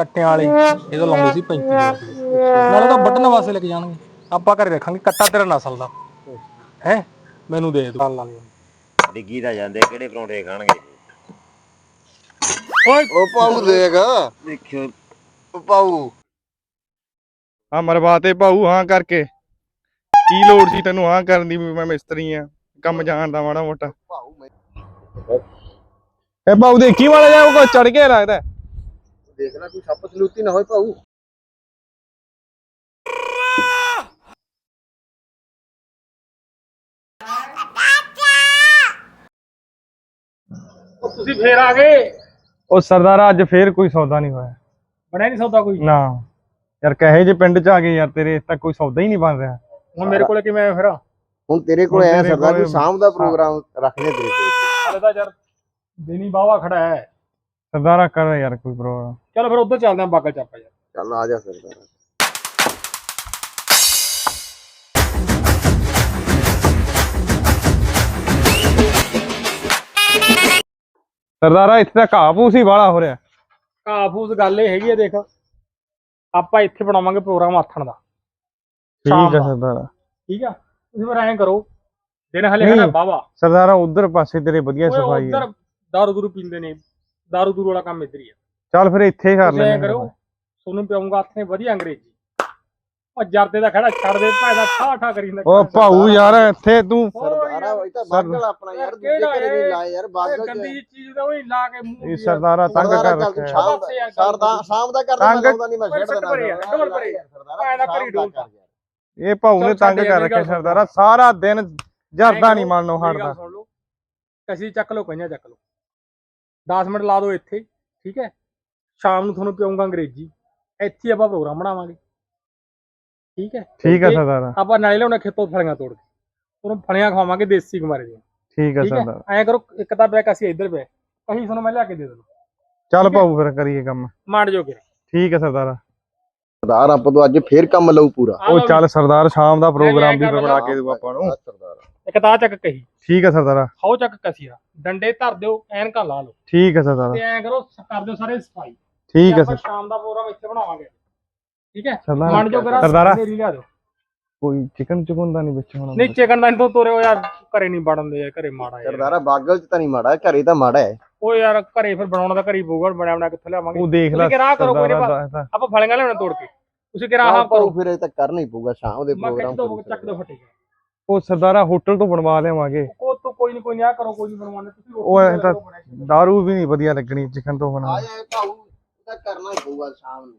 ਕੱਟਿਆਂ ਵਾਲੇ ਇਹਦਾ ਲਾਉਂਦੇ ਸੀ 35 ਰੁਪਏ। ਨਾਲੇ ਤਾਂ ਵੱਢਣ ਵਾਸਤੇ ਲੈ ਕੇ ਜਾਣਗੇ। ਆਪਾਂ ਘਰੇ ਰੱਖਾਂਗੇ ਕੱਟਾ ਤੇਰਾ ਨਸਲ ਦਾ। ਹੈ? ਮੈਨੂੰ ਦੇ ਦੋ ਡਿੱਗੀ ਤਾਂ ਜਾਂਦੇ ਕਿਹੜੇ ਪਰੌਂਠੇ ਖਾਣਗੇ? ਓਏ! ਉਹ ਪਾਉ ਦੇਖ। ਦੇਖਿਓ। ਉਹ ਪਾਉ ਹਾਂ ਮਰਵਾਤੇ ਭਾਊ ਹਾਂ ਕਰਕੇ। ਕੀ ਲੋੜ ਸੀ ਤੈਨੂੰ ਹਾਂ ਕਰਨ ਦੀ ਵੀ ਮੈਂ ਮਿਸਤਰੀ ਆ। ਕੰਮ ਜਾਣਦਾ ਮਾੜਾ ਮੋਟਾ। ਪਾਉ ਮੈਂ ਇਹ ਭਾਊ ਦੇਖੀ ਮਾੜਾ ਜਾ ਉਹ ਚੜ ਕੇ ਲੱਗਦਾ। ਦੇਖ ਲੈ ਕੋਈ ਸੱਪ ਸਲੂਤੀ ਨਾ ਹੋਏ ਪਾਉ ਉਹ ਤੁਸੀਂ ਫੇਰ ਆ ਗਏ? ਉਹ ਸਰਦਾਰਾ ਅੱਜ ਫੇਰ ਕੋਈ ਸੌਦਾ ਨਹੀਂ ਹੋਇਆ। ਬਣਿਆ ਨਹੀਂ ਸੌਦਾ ਕੋਈ? ਨਾ। ਯਾਰ ਕਹੇ ਜੇ ਪਿੰਡ ਚ ਆ ਗਏ ਯਾਰ ਤੇਰੇ ਤੱਕ ਕੋਈ ਸੌਦਾ ਹੀ ਨਹੀਂ ਬਣ ਰਿਹਾ। ਹੁਣ ਮੇਰੇ ਕੋਲੇ ਕਿਵੇਂ ਆਇਆ ਫਿਰ? ਹੁਣ ਤੇਰੇ ਕੋਲ ਆਇਆ ਸਰਦਾਰ ਕੋਈ ਸ਼ਾਮ ਦਾ ਪ੍ਰੋਗਰਾਮ ਰੱਖਨੇ ਤੇਰੇ ਕੋਲ। ਹਾਲੇ ਤਾਂ ਯਾਰ ਦਿਨੀ ਬਾਵਾ ਖੜਾ ਹੈ। ਸਰਦਾਰਾ ਕਰ ਯਾਰ ਕੋਈ ਪ੍ਰੋਗਰਾਮ। ਚਲੋ ਫਿਰ ਉੱਧਰ ਚੱਲਦੇ ਆਂ ਬਾਗਲ ਚਾਪਾ ਯਾਰ। ਚੱਲ ਆ ਜਾ ਸਰਦਾਰ। ਸਰਦਾਰਾ ਇੱਥੇ ਤਾਂ ਘਾਹ ਫੂਸ ਹੀ ਵਾਲਾ ਹੋ ਰਿਹਾ। ਘਾਹ ਫੂਸ ਗੱਲ ਇਹ ਹੈਗੀ ਆ ਦੇਖ। ਆਪਾਂ ਇੱਥੇ ਬਣਾਵਾਂਗੇ ਪ੍ਰੋਗਰਾਮ ਆਥਣ ਦਾ। ਸ਼ਾਮ ਠੀਕ ਹੈ ਦਾ। ਸਰਦਾਰਾ। ਠੀਕ ਆ? ਤੁਸੀਂ ਫਿਰ ਐਂ ਕਰੋ ਦਿਨ ਹਲੇ ਨਹੀਂ। ਹਨਾ ਬਾਵਾ ਸਰਦਾਰਾ ਉਧਰ ਪਾਸੇ ਤੇਰੇ ਵਧੀਆ ਓਏ ਸਫ਼ਾਈ ਹੈ ਉੱਧਰ ਦਾਰੂ ਦੂਰੂ ਪੀਂਦੇ ਨੇ। ਦਾਰੂ ਦੂਰੂ ਵਾਲਾ ਕੰਮ ਇੱਧਰ ਹੀ ਆ ਚੱਲ ਫਿਰ ਇੱਥੇ ਹੀ ਕਰ ਤੁਸੀਂ ਐਂ ਲੈਂਦੇ ਕਰੋ ਤੁਹਾਨੂੰ ਪਿਆਉਂਗਾ ਆਥਣੇ ਵਧੀਆ ਅੰਗਰੇਜ਼ੀ ਉਹ ਜਰਦੇ ਦਾ ਖੜਾ ਛੱਡ ਦੇ ਭਾਈ ਦਾ ਠਾ ਠਾ ਕਰੀ ਜਾਂਦਾ ਉਹ ਭਾਊ ਯਾਰ ਇੱਥੇ ਤੂੰ ਸਰਦਾਰਾ ਉਹ ਤਾਂ ਬਾਗਲ ਆਪਣਾ ਯਾਰ ਦੂਜੇ ਕਿਹੜਾ ਘਰੇ ਇਹ? ਨਹੀਂ ਲਾਏ ਯਾਰ ਬਾਗਲ ਗੰਦੀ ਜਿਹੀ ਚੀਜ਼ ਦਾ ਉਹੀ ਲਾ ਕੇ ਮੂੰਹ ਇਹ ਦੀ ਸਰਦਾਰਾ ਤੰਗ ਕਰ ਰੱਖਿਆ ਸ਼ਾਮ ਬਸ ਯਾਰ, ਸਰਦਾ ਸ਼ਾਮ ਦਾ ਕਰਦਾ ਮੈਂ ਲਾਉਂਦਾ ਨਹੀਂ ਮੈਂ ਦਾ ਸ਼ਾਮ ਦਾ ਕਰ ਯਾਰ। ਇਹ ਭਾਊ ਨੇ ਚੱਲ ਤੰਗ ਛੱਡ ਕਰ ਰੱਖਿਆ ਮੇਰੀ ਗੱਲ ਸਰਦਾਰਾ ਸਾਰਾ ਦਿਨ ਜਰਦਾ ਨਹੀਂ ਮੰਨੋ ਮੇਰੀ ਗੱਲ ਹਟਦਾ ਸੁਣ ਲਓ ਕਸੀ ਚੱਕ ਲਓ ਕਈਆਂ ਚੱਕ ਲਓ 10 ਮਿੰਟ ਲਾ ਦਿਓ ਇੱਥੇ ਠੀਕ ਹੈ? ਸ਼ਾਮ ਨੂੰ ਤੁਹਾਨੂੰ ਪਿਆਉਂਗਾ ਅੰਗਰੇਜ਼ੀ। ਇੱਥੇ ਹੀ ਆਪਾਂ ਪ੍ਰੋਗਰਾਮ ਬਣਾਵਾਂਗੇ। ਠੀਕ ਹੈ? ਠੀਕ ਹੈ ਸਰਦਾਰਾ। ਆਪਾਂ ਨਾਲੇ ਲਿਆਉਣੇ ਖੇਤੋਂ ਫਲੀਆਂ ਤੋੜ ਕੇ। ਉਹਨੂੰ ਫਲੀਆਂ ਖਵਾਵਾਂਗੇ ਦੇਸੀ ਕੁਮਾਰੇ ਦੀਆਂ। ਠੀਕ ਹੈ ਸਰਦਾਰਾ। ਐਂ ਕਰੋ ਇੱਕ ਤਾਂ ਬੈਕ ਅਸੀਂ ਇੱਧਰ ਬੈ ਅਸੀਂ ਤੁਹਾਨੂੰ ਮੈਂ ਲਿਆ ਕੇ ਦੇ ਦੇਣਾ ਚੱਲ। ਭਾਊ ਫਿਰ ਕਰੀਏ ਕੰਮ। ਮਾਰ ਜੋ ਕੇ। ਠੀਕ ਹੈ ਸਰਦਾਰਾ। ਸਰਦਾਰ ਆਪਾਂ ਤੋਂ ਅੱਜ ਫੇਰ ਕੰਮ ਲਊ ਪੂਰਾ। ਉਹ ਚੱਲ ਸਰਦਾਰ ਸ਼ਾਮ ਦਾ ਪ੍ਰੋਗਰਾਮ ਵੀ ਬਣਾ। ਕੇ ਦੇਊ ਆਪਾਂ ਨੂੰ। ਸਰਦਾਰ। ਇੱਕ ਤਾਂ ਆਹ ਚੱਕ ਕਹੀ। ਠੀਕ ਹੈ ਸਰਦਾਰਾ। ਖਾਓ ਚੱਕ ਕਸੀਆ ਡੰਡੇ ਧਰ ਦਿਓ ਐਨਕਾਂ ਲਾ ਲਓ। ਠੀਕ ਹੈ ਸਰਦਾਰਾ। ਤੇ ਐਂ ਕਰੋ ਕਰ ਦਿਓ ਸਾਰੇ ਸਫ਼ਾਈ। ਠੀਕ ਹੈ ਆਪਾਂ ਸਰ। ਸ਼ਾਮ ਦਾ ਪ੍ਰੋਗਰਾਮ ਇੱਥੇ ਬਣਾਵਾਂਗੇ। ਠੀਕ ਹੈ? ਸਰਦਾਰ ਮਨ ਜੋ ਕਰਾ ਸਰਦਾਰਾ। ਮੇਰੀ ਲਿਆ ਦਿਓ। ਕੋਈ ਚਿਕਨ ਚੁਕਨ ਦਾ ਨਹੀਂ ਵਿੱਚ ਹੋਣਾ। ਨਹੀਂ ਚਿਕਨ ਦਾ ਨਹੀਂ ਤੋਂ ਤੋਰੇ ਹੋ ਯਾਰ ਘਰੇ ਨਹੀਂ ਵੜਨ ਦੇ ਘਰੇ ਮਾੜਾ ਯਾਰ ਸਰਦਾਰਾ ਬਾਗਲ ਚ ਤਾਂ ਨਹੀਂ ਮਾੜਾ ਘਰੇ ਤਾਂ ਮਾੜਾ ਹੈ। ਉਹ ਯਾਰ ਘਰੇ ਫਿਰ ਬਣਾਉਣਾ ਤਾਂ ਘਰੇ ਪਊਗਾ ਬਣਿਆ ਬਣਾ ਕਿੱਥੇ ਲਿਆਵਾਂਗੇ। ਉਹ ਦੇਖ ਲੈ ਤੁਸੀਂ ਕਿਹਾ ਕਰੋ ਕੋਈ ਨੀ ਸਰਦਾਰਾ ਦਾ- ਆਪਾਂ ਫਲੀਆਂ ਲਿਆਉਣਾ ਤੋੜ ਕੇ। ਤੁਸੀਂ ਕਿਹਾ ਆਹ ਕਰੋ। ਫਿਰ ਇਹ ਤਾਂ ਕਰਨਾ ਹੀ ਪਊਗਾ ਸ਼ਾਮ ਦੇ ਮੈਂ ਪ੍ਰੋਗਰਾਮ ਖਿੱਚ ਦੋ ਚੱਕ ਦੋ ਫਟੇ। ਉਹ ਸਰਦਾਰਾ ਹੋਟਲ ਤੋਂ ਬਣਵਾ ਲਿਆਵਾਂਗੇ। ਉਹ ਤੋਂ ਕੋਈ ਨਹੀਂ ਕੋਈ ਨਹੀਂ ਆ ਕਰੋ ਕੋਈ ਨਹੀਂ ਬਣਵਾਉਂਦੇ ਤੁਸੀਂ ਉਹ ਐਂ ਤਾਂ। ਦਾਰੂ ਵੀ ਨਹੀਂ ਵਧੀਆ ਲੱਗਣੀ ਚਿਕਨ ਤੋਂ ਬਣਾ ਆ ਜਾਏ ਭਾਊ ਇਹ ਤਾਂ ਕਰਨਾ ਹੀ ਪਊਗਾ ਸ਼ਾਮ ਨੂੰ।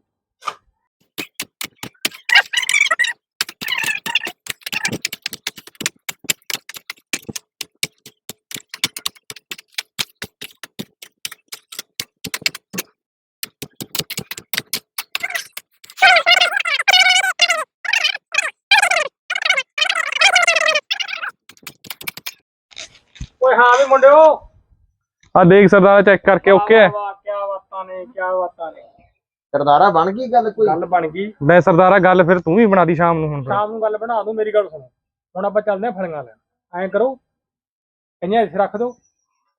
ਮੁੰਡਿਓ? ਆ ਦੇਖ ਸਰਦਾਰਾ ਚੈੱਕ ਕਰਕੇ ਓਕੇ ਹੈ ਕੀ ਬਾਤਾਂ ਨੇ ਕੀ ਬਾਤਾਂ ਨੇ। ਸਰਦਾਰਾ ਬਣ ਗਈ ਗੱਲ ਕੋਈ? ਗੱਲ ਬਣ ਗਈ। ਲੈ ਸਰਦਾਰਾ ਗੱਲ ਫਿਰ ਤੂੰ ਵੀ ਬਣਾ ਦੀ ਸ਼ਾਮ ਨੂੰ ਹੁਣ ਫਿਰ। ਸ਼ਾਮ ਨੂੰ ਗੱਲ ਬਣਾ ਦੂੰ ਮੇਰੀ ਗੱਲ ਸੁਣੋ। ਹੁਣ ਆਪਾਂ ਚੱਲਦੇ ਹਾਂ ਫਲੀਆਂ ਲੈਣ। ਐਂ ਕਰੋ ਕਈਆਂ ਇੱਥੇ ਰੱਖ ਦਿਓ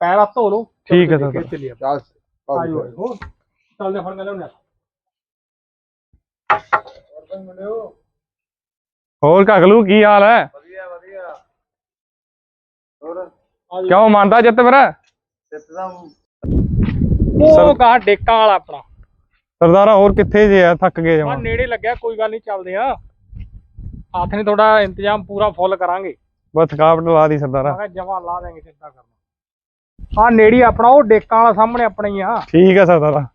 ਪੈਰ ਹੱਥ ਧੋ ਲਓ। ਠੀਕ ਹੈ ਚਲੋ ਸਰ। ਚੱਲੀਏ। ਆਪਾਂ। ਚੱਲ ਭਾਊ ਆਜੋ ਫਿਰ। ਆਜੋ ਚੱਲਦੇ ਹਾਂ ਫਲੀਆਂ ਲੈਣ। ਹੋਰ ਕੋਈ ਮੁੰਡਿਓ ਹੋਰ ਕਗਲੂ ਕੀ ਹਾਲ ਹੈ? ਵਧੀਆ ਵਧੀਆ। ਹੋਰ? ਕਿਉਂ ਮੰਨਦਾ ਜਿੱਤ ਫਿਰ? ਉਹ ਕਾ ਡੇਕਾਂ ਵਾਲਾ ਆਪਣਾ। ਸਰਦਾਰਾ ਹੋਰ ਕਿੱਥੇ ਜੇ ਆ? ਥੱਕ ਗਏ ਆ ਜਮਾ ਨੇੜੇ ਲੱਗਿਆ ਕੋਈ ਗੱਲ ਨਹੀਂ ਚੱਲਦੇ ਆ ਹੱਥ ਨੇ ਤੁਹਾਡਾ ਇੰਤਜ਼ਾਮ ਪੂਰਾ ਫੁੱਲ ਕਰਾਂਗੇ। ਬਸ ਥਕਾਵਟ ਲਾ ਦੀ ਸਰਦਾਰਾ। ਮੈਂ ਜਮਾ ਲਾ ਦੇਂਗੇ ਚਿੰਤਾ ਕਰਨਾ। ਆ ਨੇੜੀ ਆਪਣਾ ਉਹ ਡੇਕਾਂ ਵਾਲਾ ਸਾਹਮਣੇ ਆਪਣਾ ਹੀ ਆ। ਠੀਕ ਹੈ ਸਰਦਾਰਾ।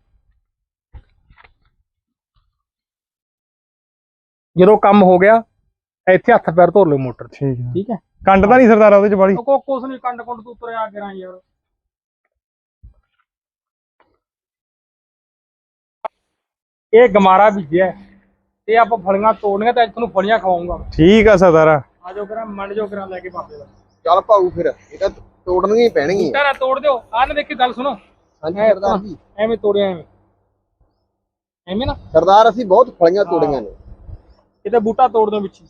ਜਦੋਂ ਕੰਮ ਹੋ ਗਿਆ ਇੱਥੇ ਹੱਥ ਪੈਰ ਧੋ ਲਿਓ ਮੋਟਰ ਠੀਕ ਹੈ ਠੀਕ ਹੈ? ਕੰਡ ਤਾਂ ਨਹੀਂ ਸਰਦਾਰਾ ਉਹਦੇ ਚ ਬੜੀ ਉਹ ਕੋ ਕੁਛ ਨਹੀਂ ਕੰਡ ਕੁੰਡ ਤੋਂ ਉਤਰਿਆ ਆ ਗਿਆ ਯਾਰ। ਇਹ ਗਮਾਰਾ ਬੀਜਿਆ। ਇਹ ਆਪਾਂ ਫਲੀਆਂ ਤੋੜਨੀਆਂ ਤੇ ਅੱਜ ਤੁਹਾਨੂੰ ਫਲੀਆਂ ਖਵਾਉਂਗਾ। ਠੀਕ ਹੈ ਸਰਦਾਰਾ। ਆਜੋ ਕਰਾਂ ਮੰਡ ਜੋ ਕਰਾਂ ਲੈ ਕੇ ਬਾਬੇ ਦਾ। ਚੱਲ ਭਾਊ ਫਿਰ ਇਹ ਤਾਂ ਤੋੜਨੀਆਂ ਹੀ ਪੈਣਗੀਆਂ। ਤਾਰਾ ਤੋੜ ਦਿਓ। ਆਹ ਨਾ ਦੇਖੀ ਗੱਲ ਸੁਣੋ। ਹਾਂਜੀ ਐ ਸਰਦਾਰ ਜੀ। ਐਵੇਂ ਤੋੜਿਆ ਐਵੇਂ। ਐਵੇਂ ਨਾ। ਸਰਦਾਰ ਅਸੀਂ ਬਹੁਤ ਫਲੀਆਂ ਤੋੜੀਆਂ ਨੇ। ਕਿਤੇ ਬੂਟਾ ਤੋੜ ਦਿਓ ਵਿੱਚ ਹੀ।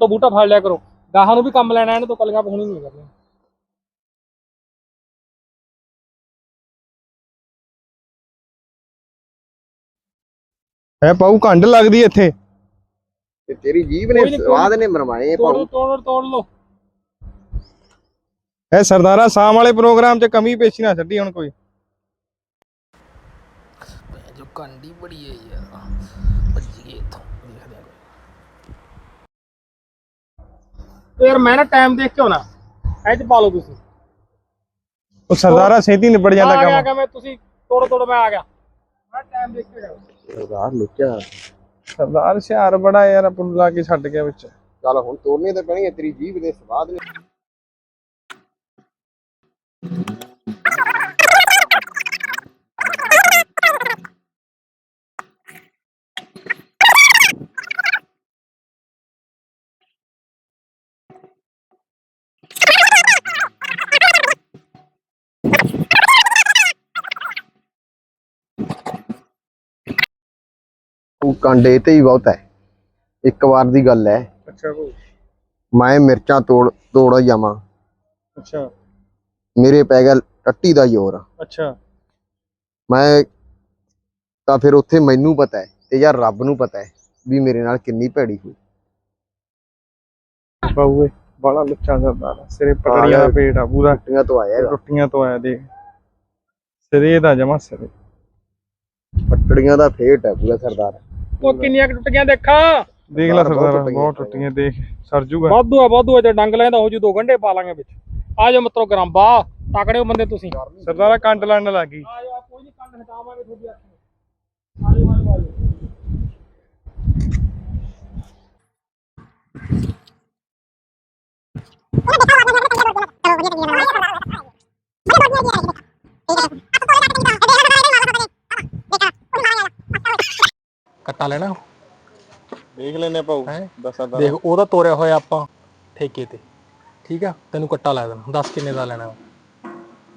ਉਹ ਤੋਂ ਬੂਟਾ ਫੜ ਲਿਆ ਕਰੋ। ਗਾਹਾਂ ਨੂੰ ਵੀ ਕੰਮ ਲੈਣਾ ਇਹਨੇ ਤੋਂ ਕਲੀਆਂ ਪਹੁਣੀ ਨਹੀਂ ਕਰਨੀ ਹੈ ਪਾਉ ਕੰਡ ਲੱਗਦੀ ਇੱਥੇ। ਤੇ ਤੇਰੀ ਜੀਭ ਨੇ ਕੋਈ ਨੀ, ਕੋਈ ਸਵਾਦ ਨੇ ਮਰਵਾਏ ਤੋੜ ਭਾਊ ਤੋੜ ਤੋੜ ਲੋ ਇਹ ਸਰਦਾਰਾ ਸ਼ਾਮ ਵਾਲੇ ਪ੍ਰੋਗਰਾਮ 'ਚ ਕਮੀ ਪੇਸ਼ੀ ਨਾ ਛੱਡੀ ਹੁਣ ਕੋਈ। ਜੋ ਕੰਡੀ ਬੜੀ ਹੈ ਯਾਰ ਭੱਜੀਏ ਇੱਥੋਂ ਦੇਖਦੇ ਆ ਯਾਰ ਮੈਂ ਨਾ ਟਾਈਮ ਦੇਖ ਕੇ ਆਉਣਾ। ਇਹ ਚ ਪਾ ਲਓ ਤੁਸੀਂ। ਉਹ ਸਰਦਾਰਾ ਛੇਤੀ ਨਿਬੜ ਜਾਂਦਾ ਆ ਗਿਆ ਕੰਮ। ਮੈਂ ਤੁਸੀਂ ਤੋੜ ਤੋੜ ਮੈਂ ਆ ਗਿਆ। ਮੈਂ ਟਾਈਮ ਦੇਖ ਕੇ ਜਾਓ। ਸਰਦਾਰ ਲੁੱਚਾ ਸਰਦਾਰ ਹੁਸ਼ਿਆਰ ਬੜਾ ਯਾਰ ਆਪਾਂ ਨੂੰ ਲਾ ਕੇ ਛੱਡ ਗਿਆ ਵਿੱਚ। ਚੱਲ ਹੁਣ ਤੋੜਨੇ ਤਾਂ ਪੈਣਗੇ ਤੇਰੀ ਜੀਭ ਦੇ ਸਵਾਦ ਨੇ। ਕਾਂਡੇ ਤੇ ਹੀ ਬਹੁਤ ਹੈ। ਇੱਕ ਵਾਰ ਦੀ ਗੱਲ ਹੈ। ਅੱਛਾ ਭਾਊ ਮੈਂ ਮਿਰਚਾਂ ਤੋੜ ਤੋੜ ਜਾਵਾਂ। ਅੱਛਾ। ਮੇਰੇ ਪੈ ਗਿਆ ਟੱਟੀ ਦਾ ਜ਼ੋਰ। ਅੱਛਾ। ਮੈਂ ਤਾਂ ਫਿਰ ਉੱਥੇ ਮੈਨੂੰ ਪਤਾ ਹੈ ਤੇ ਯਾਰ ਰੱਬ ਨੂੰ ਪਤਾ ਹੈ ਵੀ ਮੇਰੇ ਨਾਲ ਕਿੰਨੀ ਭੈੜੀ ਹੋਈ। ਪਾਉ ਬੜਾ ਲੁੱਚਾ ਸਰਦਾਰ ਸਿਰੇ ਪਟੜੀਆਂ ਦਾ ਪੇਟ ਆ ਪੂਰਾ। ਟੱਟੀਆਂ ਤੋਂ ਆਇਆ ਹੈਗਾ। ਰੋਟੀਆਂ ਤੋਂ ਆਇਆ ਦੇਖ। ਸਿਰੇ ਦਾ ਜਮਾ ਸਿਰੇ। ਪੱਟੜੀਆਂ ਦਾ ਫੇਟ ਹੈ ਪੂਰਾ ਸਰਦਾਰ। ਉਹ ਕਿੰਨੀਆਂ ਕੁ ਟੁੱਟ ਗਈਆਂ ਦੇਖਾਂ? ਦੇਖ ਲੈ ਸਰਦਾਰ ਬਹੁਤ। ਟੁੱਟੀਆਂ ਦੇਖ ਸਰ ਜੂਗਾ। ਵਾਧੂ ਆ ਵਾਧੂ ਆ ਜੇ ਡੰਗ ਲੈਂਦਾ ਹੋ ਜੂ ਦੋ ਗੰਢੇ ਪਾ ਲਾਂਗੇ ਵਿੱਚ। ਆ ਜਾਓ ਮਤਰੋ ਗਰਾਂਬਾ ਤਕੜੇ ਹੋ ਬੰਦੇ ਤੁਸੀਂ। ਆ ਸਰਦਾਰਾ ਕੰਡ ਲੜਨ ਲੱਗੀ। ਜਾਓ ਕੋਈ ਨਹੀਂ ਕੰਨ ਹਟਾਵਾਂਗੇ ਤੁਹਾਡੀ ਅੱਖ ਨੂੰ। ਆ ਜਾਓ ਆ ਜਾਓ, ਆ ਜਾਓ ਕੱਟਾ ਲੈਣਾ ਦੇਖ ਲੈਨੇ ਪਾਉ ਹੈਂ? ਦੱਸ ਦੇਖ ਉਹਦਾ ਤੋਰਿਆ ਹੋਇਆ ਆਪਾਂ ਠੇਕੇ ਤੇ। ਠੀਕ ਆ? ਤੈਨੂੰ ਕੱਟਾ ਲੈ ਦੇਣਾ। ਦੱਸ ਕਿੰਨੇ ਦਾ ਲੈਣਾ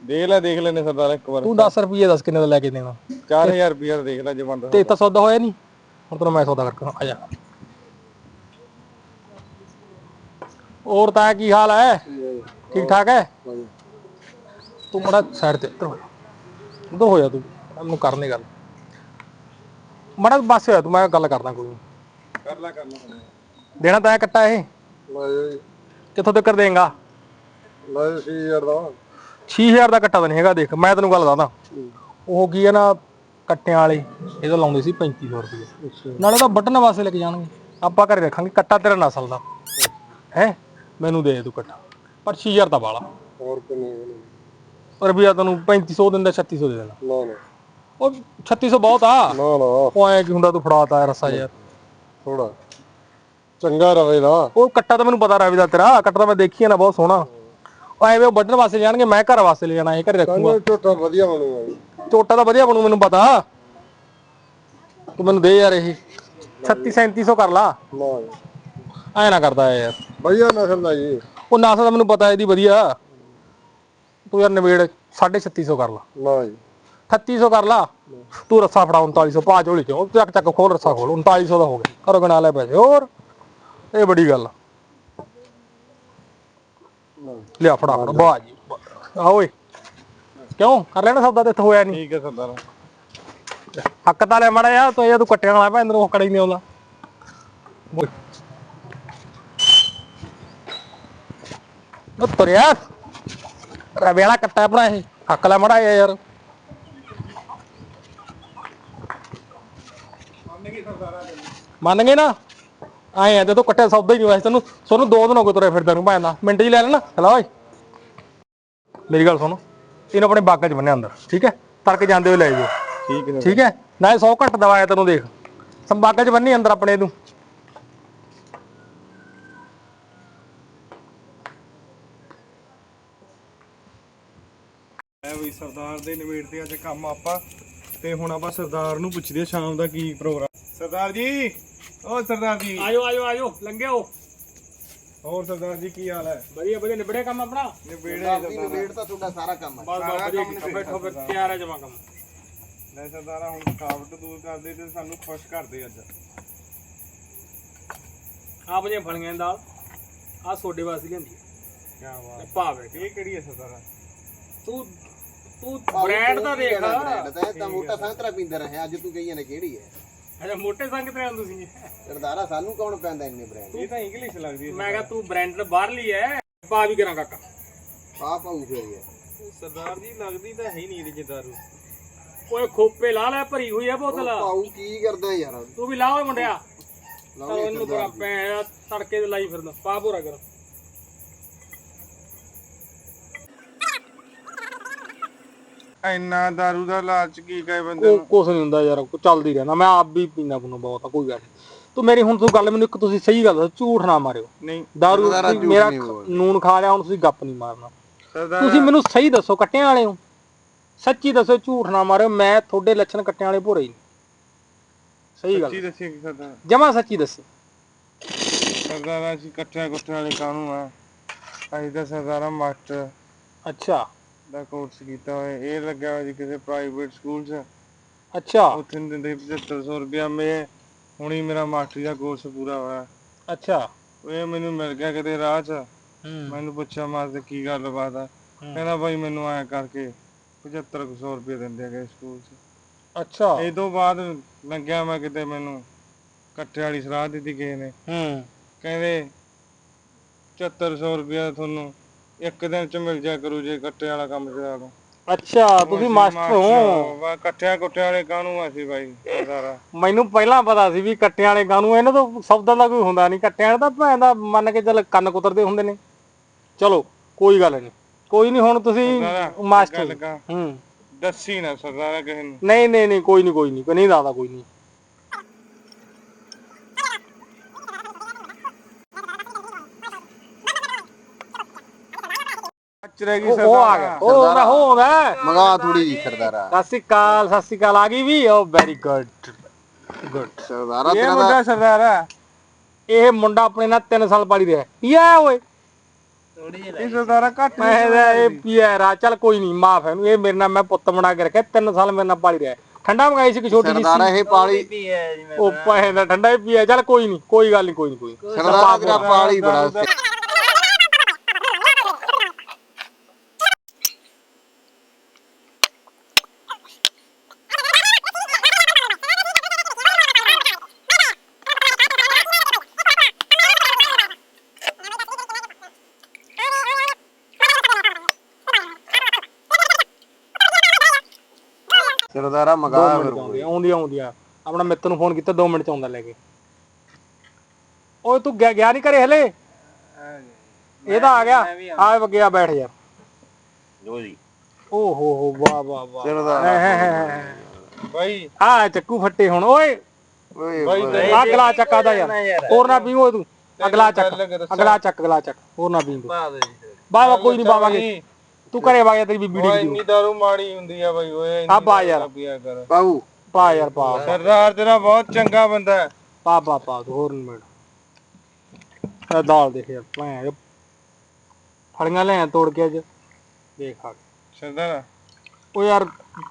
ਦੇਖ ਲੈ ਦੇਖ ਲੈਨੇ ਸਰਦਾਰਾ ਇੱਕ ਵਾਰ। ਤੂੰ 10 ਰੁਪਏ ਦੱਸ ਕਿੰਨੇ ਦਾ ਲੈ ਕੇ ਦੇਣਾ। 4000 ਰੁਪਏ ਦੇਖ ਲੈ ਜੇ ਬੰਦਾ ਤੇ ਇਹ ਤਾਂ ਸੌਦਾ ਹੋਇਆ ਨਹੀਂ। ਹੁਣ ਤੈਨੂੰ ਮੈਂ ਸੌਦਾ ਕਰਕੇ ਆ ਜਾ। ਹੋਰ ਤਾਂ ਕੀ ਹਾਲ ਹੈ? ਠੀਕ ਠਾਕ ਹੈ? ਤੂੰ ਮੜਾ ਸਾਈਡ ਤੇ ਇੱਧਰ ਹੋ ਜਾ। ਉਧਰ ਹੋ ਜਾ ਤੂੰ। ਮੈਨੂੰ ਕਰਨੇ ਗੱਲ। ਮੜਾ ਬਸ ਹੋਇਆ ਤੂੰ ਮੈਂ ਗੱਲ ਕਰਦਾ ਕੋਈ ਨੀ। ਕਰ ਲੈ ਕਰ ਲੈ ਦੇਣਾ ਤਾਂ ਹੈ ਕੱਟਾ ਇਹ। ਕਿੱਥੋਂ ਤੱਕ ਦੇਂਗਾ? ਲੈ ਸੀ ਯਾਰ ਦਾ। 6000 ਦਾ ਕੱਟਾ ਤਾਂ ਨਹੀਂ ਹੈਗਾ ਦੇਖ ਮੈਂ ਤੈਨੂੰ ਗੱਲ ਦੱਸਦਾ। ਉਹ ਕੀ ਹੈ ਨਾ ਕੱਟਿਆਂ ਵਾਲੇ ਇਹਦਾ ਲਾਉਂਦੇ ਸੀ 3500 ਰੁਪਏ। ਨਾਲੇ ਤਾਂ ਬਟਨ ਵਾਸਤੇ ਲੈ ਕੇ ਜਾਣਗੇ। ਆਪਾਂ ਘਰੇ ਰੱਖਾਂਗੇ ਕੱਟਾ ਤੇਰਾ ਨਸਲ ਦਾ। ਹੈ? ਮੈਨੂੰ ਦੇ ਦੇ ਤੂੰ ਕੱਟਾ। ਪਰ 6000 ਦਾ ਵਾਲਾ। ਹੋਰ ਕਿੰਨੇ ਰੁਪਿਆ ਤੈਨੂੰ 3500 ਦਿੰਦਾ 3600 ਦੇ ਦੇਣਾ ਨਾ ਨਾ। ਉਹ 3600 ਬਹੁਤ ਆ। ਨਾ ਨਾ। ਉਹ ਐ ਕੀ ਹੁੰਦਾ ਤੂੰ ਫੜਾਤਾ ਯਾਰ ਰਸਾ ਯਾਰ। ਥੋੜਾ ਚੰਗਾ ਰਵੇ ਨਾ। ਉਹ ਕੱਟਾ ਤਾਂ ਮੈਨੂੰ ਪਤਾ ਰਵੀ ਦਾ ਤੇਰਾ ਕੱਟਾ ਤਾਂ ਮੈਂ ਦੇਖੀ ਆ ਨਾ ਬਹੁਤ ਸੋਹਣਾ। ਉਹ ਐਵੇਂ ਉਹ ਬਟਨ ਵਾਸਤੇ ਜਾਣਗੇ ਮੈਂ ਘਰ ਵਾਸਤੇ ਲੈ ਜਾਣਾ ਇਹ ਘਰੇ ਰੱਖੂਗਾ। ਝੋਟਾ ਵਧੀਆ ਬਣੂਗਾ। ਚੋਟਾ ਤਾਂ ਵਧੀਆ ਬਣੂ ਮੈਨੂੰ ਪਤਾ। ਤੂੰ ਮੈਨੂੰ ਦੇ ਯਾਰ ਇਹ। 36 3700 ਕਰ ਲਾ। ਨਾ। ਐ ਨਾ ਕਰਦਾ ਯਾਰ। ਵਧੀਆ ਨਸਲ ਦਾ ਜੀ। ਉਹ ਨਾਸਾ ਤਾਂ ਮੈਨੂੰ ਪਤਾ ਇਹਦੀ ਵਧੀਆ। ਤੂੰ ਯਾਰ ਨਵੇੜ 3650 ਕਰ ਲਾ। ਨਾ ਜੀ। 3600 ਕਰ ਲਾ ਤੂੰ ਰੱਸਾ ਫੜਾ 3900 ਪਾ ਝੋਲੀ ਚੋਂ ਚੱਕ ਚੱਕ ਖੋਲ ਰੱਸਾ ਖੋਲ 3900 ਦਾ ਹੋ ਗਿਆ ਕਰੋ ਗਣਾ ਲੈ ਪੈਸੇ ਹੋਰ ਇਹ ਬੜੀ ਗੱਲ ਲਿਆ ਫੜਾ ਫੜਾ ਵਾਹ ਜੀ ਆ ਓਏ ਕਿਉਂ ਕਰ ਲੈਣਾ ਸੌਦਾ ਤੇ ਇੱਥੇ ਹੋਇਆ ਨਹੀਂ ਠੀਕ ਹੈ ਸਰਦਾਰਾ ਹੱਕ ਤਾਂ ਲੈ ਮੜਾ ਯਾਰ ਤੂੰ ਇਹ ਤੂੰ ਕੱਟਿਆਂ ਵਾਲਾ ਭੈਣ ਨੂੰ ਹੱਕੜਾ ਹੀ ਨਹੀਂ ਆਉਂਦਾ। ਉਹ ਤੁਰਿਆ ਰਵੇ ਵਾਲਾ ਕੱਟਾ ਆਪਣਾ ਇਹ ਹੱਕ ਲੈ ਮੜਾ ਯਾਰ ਮੰਨ ਗਏ ਨਾ? ਆਏ ਆ ਤੂੰ ਕੱਟਿਆ ਸੌਦਾ ਹੀ ਨਹੀਂ ਹੋਇਆ ਸੀ ਤੈਨੂੰ। ਸੋਨੂੰ ਦੋ ਦਿਨ ਹੋ ਗਏ ਤੁਰੇ ਫਿਰਦੇ ਨੂੰ ਭੈਣ ਦਾ ਮਿੰਟ ਹੀ ਲੈ ਲੈਣਾ। ਹਲਾ ਓਏ। ਮੇਰੀ ਗੱਲ ਸੁਣ। ਇਹਨੂੰ ਆਪਣੇ ਬਾਗਾਂ 'ਚ ਬੰਨਿਆ ਅੰਦਰ ਠੀਕ ਹੈ? ਤੜਕੇ ਜਾਂਦੇ ਹੋਏ ਲੈ ਜਾਓ। ਠੀਕ ਹੈ। ਠੀਕ ਹੈ? ਨਾ 100 ਘੱਟ ਦਵਾਇਆ ਤੈਨੂੰ ਦੇਖ। ਸੰਬਾਗਾ ਚ ਬੰਨੀ ਅੰਦਰ ਆਪਣੇ ਤੂੰ ਐ ਬਈ ਸਰਦਾਰ ਦੇ ਨਿਬੇੜ ਤੇ ਅੱਜ ਕੰਮ ਆਪਾਂ ਤੇ ਹੁਣ ਆਪਾਂ ਸਰਦਾਰ ਨੂੰ ਪੁੱਛਦੇ ਆ ਸ਼ਾਮ ਦਾ ਕੀ ਪ੍ਰੋਗਰਾਮ ਸਰਦਾਰ ਜੀ! ਓ ਸਰਦਾਰ ਜੀ। ਆਜੋ ਆਜੋ ਆਜੋ ਲੰਘਿਓ ਹੋਰ ਸਰਦਾਰ ਜੀ ਕੀ ਹਾਲ ਹੈ? ਵਧੀਆ ਵਧੀਆ ਨਿਬੜਿਆ ਕੰਮ ਆਪਣਾ? ਨਿਬੇੜੇ ਵੇਟ ਤਾਂ ਤੁਹਾਡਾ ਸਾਰਾ ਕੰਮ ਹੈ। ਬਸ ਬਸ ਵਧੀਆ ਕੀਤਾ ਬੈਠੋ ਫਿਰ ਤਿਆਰ ਹੈ ਜਮਾ ਕੰਮ। ਲੈ ਸਰਦਾਰਾ ਹੁਣ ਥਕਾਵਟ ਦੂਰ ਕਰਦੇ ਤੇ ਸਾਨੂੰ ਖੁਸ਼ ਕਰਦੇ ਅੱਜ। ਆਪ ਜੇ ਫਲੀਆਂ ਦਾ ਆ ਸੋਡੇ ਵਾਸਤੇ ਲਿਆਂਦੀ। ਕੀ ਬਾਤ ਭਾਵੇਂ ਇਹ ਕਿਹੜੀ ਹੈ ਸਰਦਾਰਾ? ਤੂੰ ਤੂੰ ਬ੍ਰਾਂਡ ਦਾ ਦੇਖ। ਬ੍ਰਾਂਡ ਦਾ ਤਾਂ ਮੋਟਾ ਸੰਤਰਾ ਪੀਂਦਾ ਰਿਹਾ ਅੱਜ ਤੂੰ ਕਹੀਆਂ ਨੇ ਕਿਹੜੀ ਹੈ? ਅੱਛਾ ਮੋਟੇ ਸੰਗ ਤੇ ਆਂ ਤੁਸੀਂ? ਸਰਦਾਰਾ ਸਾਨੂੰ ਕੌਣ ਪੈਂਦਾ ਇੰਨੇ ਬ੍ਰਾਂਡ ਇਹ ਤਾਂ ਇੰਗਲਿਸ਼ ਲੱਗਦੀ ਮੈਂ ਕਿਹਾ ਤੂੰ ਬ੍ਰਾਂਡ ਬਾਹਰਲੀ ਐ ਪਾ ਵੀ ਕਰਾਂ ਕਾਕਾ। ਆ ਪਾਉ ਫੇਰ ਯਾਰ। ਸਰਦਾਰ ਜੀ ਲੱਗਦੀ ਤਾਂ ਹੈ ਹੀ ਨਹੀਂ ਇਹਦੇ ਚ ਦਾਰੂ ਓਏ ਖੋਪੇ ਲਾ ਲੈ ਭਰੀ ਹੋਈ ਐ ਬੋਤਲ। ਪਾਉ ਕੀ ਕਰਦਾ ਯਾਰ? ਤੂੰ ਵੀ ਲਾ ਓਏ ਮੁੰਡਿਆ। ਲਾਉਣੇ ਇਹਨੂੰ ਪੈ ਤੜਕੇ ਦੇ ਲਾਈ ਫਿਰਦਾ ਪਾ ਭੋਰਾ ਕਰ। ਇੰਨਾ ਦਾਰੂ ਦਾ ਲਾਲਚ ਕੀ ਕਹੇ ਬੰਦੇ ਨੂੰ? ਕੁਛ ਨਹੀਂ ਹੁੰਦਾ ਯਾਰ ਕੋ ਚੱਲਦੀ ਰਹਿਣਾ ਮੈਂ ਆਪ ਵੀ ਪੀਣਾ ਪੁਣਾ ਬਹੁਤ ਆ ਕੋਈ ਗੱਲ। ਤੂੰ ਮੇਰੀ ਹੁਣ ਤੂੰ ਗੱਲ ਮੈਨੂੰ ਇੱਕ ਤੁਸੀਂ ਸਹੀ ਗੱਲ ਦੱਸੋ ਝੂਠ ਨਾ ਮਾਰਿਓ। ਨਹੀਂ ਦਾਰੂ ਸਰਦਾਰਾ ਤੁਸੀਂ ਝੂਠ ਮੇਰਾ ਨਹੀਂ ਬੋਲਦਾ। ਨੂਨ ਖਾ ਲਿਆ ਹੁਣ ਤੁਸੀਂ ਗੱਪ ਨਹੀਂ ਮਾਰਨਾ। ਸਰਦਾਰ ਤੁਸੀਂ ਮੈਨੂੰ ਸਹੀ ਦੱਸੋ ਕੱਟਿਆਂ ਵਾਲੇ ਹੋ। ਸੱਚੀ ਦੱਸੋ ਝੂਠ ਨਾ ਮਾਰਿਓ ਮੈਂ ਤੁਹਾਡੇ ਲੱਛਣ ਕੱਟਿਆਂ ਵਾਲੇ ਭੋਰੇ ਹੀ ਨਹੀਂ। ਸਹੀ ਸੱਚੀ ਗੱਲ ਦੱਸੀ ਕਿ ਸਰਦਾਰ ਜਮਾ ਸੱਚੀ ਦੱਸੋ। ਸਰਦਾਰ ਅਸੀਂ ਇਕੱਠਿਆਂ ਕੁੱਠਿਆਂ ਵਾਲੇ ਕਾਹਨੂੰ ਆ? ਅਸੀਂ ਤਾਂ ਸਰਦਾਰਾ ਮਾਸਟਰ ਅੱਛਾ। ਦਾ ਕੋਰਸ ਕੀਤਾ ਹੋਇਆ। ਇਹ ਲੱਗਿਆ ਹੋਇਆ ਜੀ ਕਿਸੇ ਪ੍ਰਾਈਵੇਟ ਸਕੂਲ 'ਚ। ਅੱਛਾ। ਉੱਥੇ ਦਿੰਦੇ 7500 ਰੁਪਇਆ ਮੈਂ ਹੁਣੀ ਮੇਰਾ ਮਾਸਟਰੀ ਦਾ ਕੋਰਸ ਪੂਰਾ ਹੋਇਆ। ਅੱਛਾ। ਇਹ ਮੈਨੂੰ ਮਿਲ ਗਿਆ ਕਿਤੇ ਰਾਹ 'ਚ। ਹੂੰ। ਮੈਨੂੰ ਪੁੱਛਿਆ ਮਾਸਟਰ ਕੀ ਗੱਲ ਬਾਤ ਆ ਕਹਿੰਦਾ ਬਾਈ ਮੈਨੂੰ ਐ ਕਰਕੇ 7500 ਰੁਪਏ ਦਿੰਦੇ ਹੈਗੇ ਸਕੂਲ 'ਚ। ਅੱਛਾ। ਇਹ ਤੋਂ ਬਾਅਦ ਲੱਗਿਆ ਮੈਂ ਕਿਤੇ ਮੈਨੂੰ ਕੱਟੇ ਵਾਲੀ ਸਲਾਹ ਦਿੱਤੀ ਕਿਸੇ ਨੇ। ਹੂੰ। ਕਹਿੰਦੇ 7400 ਰੁਪਇਆ ਤੁਹਾਨੂੰ ਇੱਕ ਦਿਨ 'ਚ ਮਿਲ ਜਾ ਕਰੂ ਜੇ ਕੱਟੇ ਵਾਲਾ ਕੰਮ ਕਰਾ ਦੋ ਅੱਛਾ ਤੁਸੀਂ ਮਾਸਟਰ ਹੋ। ਵਾ ਕੱਟਿਆ ਕੁੱਟਿਆ ਵਾਲੇ ਕਾਹਨੂੰ ਅਸੀਂ ਬਾਈ ਸਰਦਾਰਾ ਮੈਨੂੰ ਪਹਿਲਾਂ ਪਤਾ ਸੀ ਵੀ ਕੱਟਿਆਂ ਵਾਲੇ ਗਾਂ ਨੂੰ ਇਹਨਾਂ ਤੋਂ ਸ਼ਬਦਾਂ ਦਾ ਕੋਈ ਹੁੰਦਾ ਨਹੀਂ। ਕੱਟਿਆਂ ਵਾਲੇ ਤਾਂ ਭੈਣ ਦਾ ਮੰਨ ਕੇ ਚੱਲ ਕੰਨ ਕੁਤਰਦੇ ਹੁੰਦੇ ਨੇ। ਚਲੋ ਕੋਈ ਗੱਲ ਨਹੀਂ। ਕੋਈ ਨਹੀਂ ਹੁਣ ਤੁਸੀਂ ਮਾਸਟਰ। ਹੂੰ। ਦੱਸੀ ਨਾ ਸਰਦਾਰਾ ਕਿਸੇ ਨੂੰ। ਨਹੀਂ ਨਹੀਂ ਨਹੀਂ ਕੋਈ ਨਹੀਂ ਕੋਈ ਨਹੀਂ। ਨਹੀਂ ਦਾਦਾ ਕੋਈ ਨਹੀਂ। ਅੱਚ ਰਹਿ ਗਈ ਉਹ ਉਹ ਆ ਗਿਆ। ਉਹ ਮੈਂ ਹੋਉਂਦਾ ਮੰਗਾ ਥੋੜੀ ਜੀ ਸਰਦਾਰਾ ਸਤਿ ਸ਼੍ਰੀ ਅਕਾਲ ਸਤਿ ਸ਼੍ਰੀ ਅਕਾਲ। ਆ ਗਈ ਵੀ? ਓ ਵੈਰੀ ਗੁੱਡ ਗੁੱਡ ਸਰਦਾਰਾ ਇਹ ਤੇਰਾ ਮੁੰਡਾ ਸਰਦਾਰਾ ਇਹ ਮੁੰਡਾ ਆਪਣੇ ਨਾਲ 3 ਸਾਲ ਪੜੀ ਰਿਹਾ। ਯਾ ਓਏ। ਇਹ ਸਰਦਾਰਾ ਘੱਟ ਮੈਂ ਇਹ ਪਿਆਰਾ ਚੱਲ ਕੋਈ ਨਹੀਂ ਮਾਫ ਹੈ ਇਹਨੂੰ। ਇਹ ਮੇਰੇ ਨਾਲ ਮੈਂ ਪੁੱਤ ਬਣਾ ਕੇ ਰੱਖਿਆ। 3 ਸਾਲ ਮੇਰੇ ਨਾਲ ਪਾਲੀ ਰਿਹਾ। ਠੰਡਾ ਮੰਗਾਈ ਸੀ ਇੱਕ ਛੋਟੀ ਜਿਹੀ ਸਰਦਾਰਾ ਇਹ ਪਾਲੀ ਉਹ ਪੈਸੇ ਦਾ ਠੰਡਾ ਹੀ ਪੀਆ। ਚੱਲ ਕੋਈ ਨਹੀਂ ਕੋਈ ਗੱਲ ਨਹੀਂ ਕੋਈ ਨਹੀਂ ਕੋਈ ਨੀ। ਸਰਦਾਰਾ ਤੇਰਾ ਪਾਲੀ ਬੜਾ ਸਰਦਾਰਾ ਦੋ ਮੰਗਾ ਮਿੰਟ ਚ ਆਉਂਦੀ ਆ, ਆਉਂਦੀ ਆ, ਆਉਂਦੀ ਆ। ਆਪਣਾ ਮਿੱਤ ਨੂੰ ਫੋਨ ਕੀਤਾ 2 ਮਿੰਟ ਚ ਆਉਂਦਾ ਲੈ ਕੇ। ਓਏ ਤੂੰ ਗਿਆ ਗਿਆ ਨਹੀਂ ਘਰੇ ਹਲੇ? ਇਹਦਾ ਆ ਗਿਆ। ਆ। ਗਿਆ ਬੈਠ ਯਾਰ ਜੋ ਜੀ। ਓ ਹੋ ਹੋ ਵਾਹ ਵਾਹ। ਵਾਹ ਸਰਦਾਰਾ ਬਾਈ। ਆ ਚੱਕੂ ਫੱਟੇ ਹੁਣ ਓਏ। ਓਏ ਬਾਈ ਬਾਈ। ਆ ਗਲਾ ਚੱਕਾ ਦਾ ਯਾਰ। ਹੋਰ ਨਾ ਪੀਓ ਤੂੰ। ਅਗਲਾ ਚੱਕ ਅਗਲਾ ਚੱਕ ਅਗਲਾ ਚੱਕ। ਹੋਰ ਨਾ ਪੀਂ ਤੂੰ। ਬਾਬਾ ਕੋਈ ਨਹੀਂ ਪਾਵਾਂਗੇ। ਤੂੰ ਘਰੇ ਵਾਗਿਆ ਤੇਰੀ ਬੀਬੀ ਓਏ ਇੰਨੀ ਦਾਰੂ ਮਾੜੀ ਹੁੰਦੀ ਆ ਬਾਈ ਓਏ ਆ ਪਾ ਯਾਰ। ਪੀਆ ਕਰ। ਪਾਉ ਪਾ ਯਾਰ ਪਾ। ਸਰਦਾਰ ਤੇਰਾ ਬਹੁਤ ਚੰਗਾ ਬੰਦਾ ਹੈ। ਪਾ ਪਾ ਪਾ ਤੂੰ ਹੋਰ ਨਹੀਂ ਮਿਲ ਇਹ ਦਾਲ ਦੇਖ ਯਾਰ ਭੈਣ ਫੜੀਆਂ ਲੈ ਤੋੜ ਕੇ ਅੱਜ। ਦੇਖ ਆ। ਸਰਦਾਰ। ਉਹ ਯਾਰ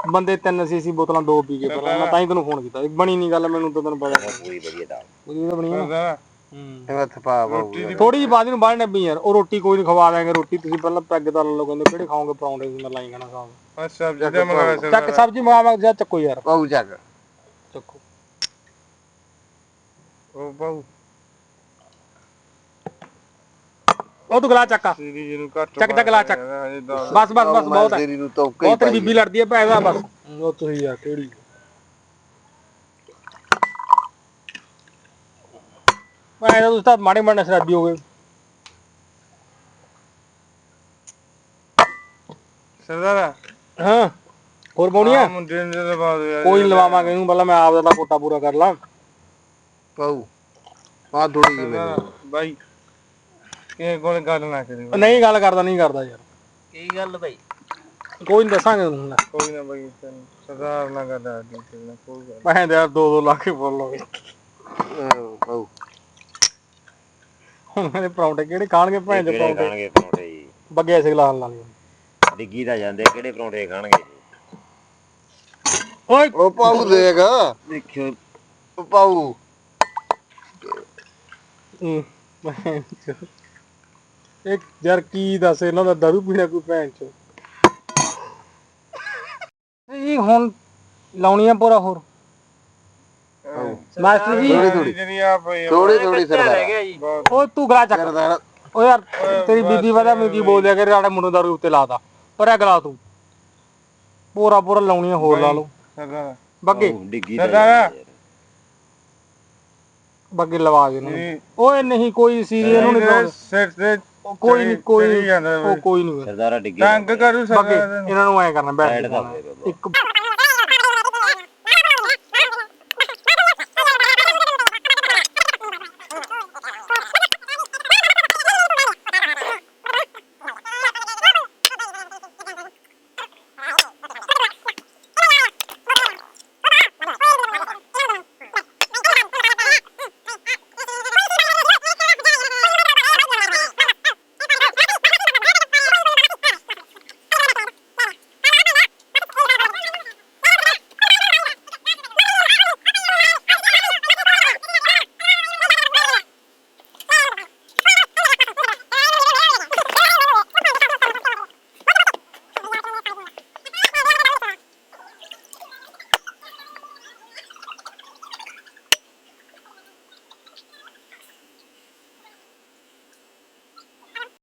ਬੰਦੇ ਤਿੰਨ ਸੀ ਸੀ ਬੋਤਲਾਂ ਦੋ ਪੀ ਕੇ ਪਹਿਲਾਂ ਮੈਂ ਤਾਂ ਹੀ ਤੈਨੂੰ ਫੋਨ ਕੀਤਾ। ਬਣੀ ਨਹੀਂ ਗੱਲ ਮੈਨੂੰ ਤਾਂ ਤੈਨੂੰ ਪਤਾ। ਪੂਰੀ ਵਧੀਆ ਦਾਲ। ਉਹਦੀ ਤਾਂ ਬਣੀ ਆ ਸਰਦਾਰ। ਹੂੰ ਇਹ ਹੱਥ ਪਾ ਪਾਉ ਥੋੜੀ ਜਿਹੀ ਬਾਅਦ ਨੂੰ ਬਾਹਰ ਨੱਬੀ ਯਾਰ। ਉਹ ਰੋਟੀ ਕੋਈ ਨਹੀਂ ਖਵਾ ਦਾਂਗੇ ਰੋਟੀ। ਤੁਸੀਂ ਪਹਿਲਾਂ ਪੈਗ ਤਾਂ ਲੈ ਲਓ ਕਹਿੰਦੇ ਕਿਹੜੇ ਖਾਓਗੇ? ਪਰੌਂਠੇ ਤੁਸੀਂ ਮੈਂ ਲਾਈ ਖਾਣਾ ਖਾਓ ਆ ਸਬਜ਼ੀ ਦਾ ਮੰਗਾਇਆ ਚੱਕ ਸਰਦਾਰ ਸਬਜ਼ੀ ਮੰਗਾਵਾ ਜਾ ਚੱਕੋ ਯਾਰ। ਪਾਉ ਚੱਕ। ਚੱਕੋ। ਉਹ ਬਾਉ ਉਹ ਤੂੰ ਗਲਾ ਚੱਕਾ ਤੇਰੀ ਜਿਹਨੂੰ ਘੱਟ ਚੱਕ ਚੱਕ ਲਾ ਚੱਕ। ਬਸ ਬਸ ਬਸ ਬਹੁਤ ਹੈ। ਤੇਰੀ ਨੂੰ ਤੋਕੇ ਬਹੁਤ ਤੇਰੀ ਬੀਬੀ ਲੜਦੀ ਹੈ ਭੈਣ ਦਾ ਬਸ। ਉਹ ਤੁਸੀਂ ਯਾਰ ਕਿਹੜੀ? ਮੈਂ ਤਾਂ ਤੁਸੀਂ ਤਾਂ ਮਾੜੇ ਮਾੜੇ ਸ਼ਰਾਬੀ ਹੋ ਗਏ। ਸਰਦਾਰ। ਹਾਂ ਹੋਰ ਪਾਉਣੀ ਆ ਮੁੰਡੇ ਨੂੰ ਲਵਾ ਦੋ ਯਾਰ। ਕੋਈ ਨੀ ਲਵਾਵਾਂਗੇ ਇਹਨੂੰ ਪਹਿਲਾਂ ਮੈਂ ਆਪ ਦਾ ਤਾਂ ਕੋਟਾ ਪੂਰਾ ਕਰ ਲਾਂ। ਪਾਉ। ਆ ਥੋੜੀ ਜੀ ਮੈਨੂੰ। ਸਰਦਾਰ, ਬਾਈ ਕਿਸੇ ਕੋਲ ਗੱਲ ਨਾ ਕਰੀ ਨਹੀਂ ਗੱਲ ਕਰਦਾ ਨਹੀਂ ਕਰਦਾ ਯਾਰ। ਕੀ ਗੱਲ ਬਈ? ਕੋਈ ਨਹੀਂ ਦੱਸਾਂਗੇ ਤੁਹਾਨੂੰ ਲੈ। ਕੋਈ ਨਾ ਬਾਈ ਤੈਨੂੰ ਸਰਦਾਰ ਨਾ ਕਰਦਾ ਕਿਸੇ ਨਾਲ ਕੋਈ ਗੱਲ। ਮੈਂ ਦੇ ਯਾਰ ਦੋ ਦੋ ਲੱਖ ਹੀ ਬੋਲ ਲੋਗੇ ਪਾਉ। ਹੁਣ ਮੇਰੇ ਪਰੌਂਠੇ ਕਿਹੜੇ ਖਾਣਗੇ ਭੈਣ ਦੇ ਕਿਹੜੇ ਪਰੌਂਠੇ? ਖਾਣਗੇ ਪਰੌਂਠੇ ਜੀ? ਬੱਗੇ ਐਸੇ ਗਲਾਸ ਲਾ ਲਈ ਡਿੱਗੀ ਤਾਂ ਜਾਂਦੇ ਕਿਹੜੇ ਪਰੌਂਠੇ ਖਾਣਗੇ ਓਏ। ਉਹ ਪਾਉ ਦੇਖ। ਦੇਖਿਓ। ਉਹ ਪਾਉ ਹੂੰ, ਭੈਣ ਚੋ। ਇਹ ਯਾਰ ਕੀ ਦੱਸ ਇਹਨਾਂ ਦਾ ਦਾਰੂ ਪੀਣਾ ਕੋਈ ਭੈਣ ਚ। ਇਹ ਹੁਣ ਲਾਉਣੀਆਂ ਪੂਰਾ ਹੋਰ। ਮਾਸਟਰ ਜੀ। ਥੋੜੀ ਥੋੜੀ ਜਿਹੜੀ ਆ ਪਈ ਆ। ਥੋੜੀ ਥੋੜੀ ਸਰਦਾਰ ਉਹ ਤੂੰ ਗਲਾ ਚੱਕ। ਸਰਦਾਰ ਓ ਯਾਰ ਤੇਰੀ ਬੀਬੀ ਪਤਾ ਮੈਨੂੰ ਕੀ ਬੋਲਦਿਆ ਕਿ ਰਾੜੇ ਮੁੰਡੇ ਦਾਰੂ ਉੱਤੇ ਲਾਤਾ ਪਰ ਇਹ ਗਲਾ ਤੂੰ। ਪੂਰਾ ਪੂਰਾ ਲਾਉਣੀਆਂ ਹੋਰ ਲਾ ਲਓ। ਸਰਦਾਰ ਬੱਗੇ। ਡਿੱਗੀ ਦਾ ਸਰਦਾਰ। ਬੱਗੇ ਲਵਾ ਦੇ ਇਹ- ਓਏ ਨਹੀਂ ਕੋਈ ਸੀਰੀ ਇਹਨੂੰ ਨਹੀਂ ਸਿਰ ਤੇ ਕੋਈ ਨਹੀਂ ਕੋਈ ਉਹ ਕੋਈ ਨਹੀਂ। ਸਰਦਾਰਾ ਡਿੱਗੀ ਤੰਗ ਕਰੂ ਬੱਗੇ ਸਰਦਾਰ ਇਹਨਾਂ ਨੂੰ ਐ ਕਰਨਾ ਬੈਠ ਇੱਕ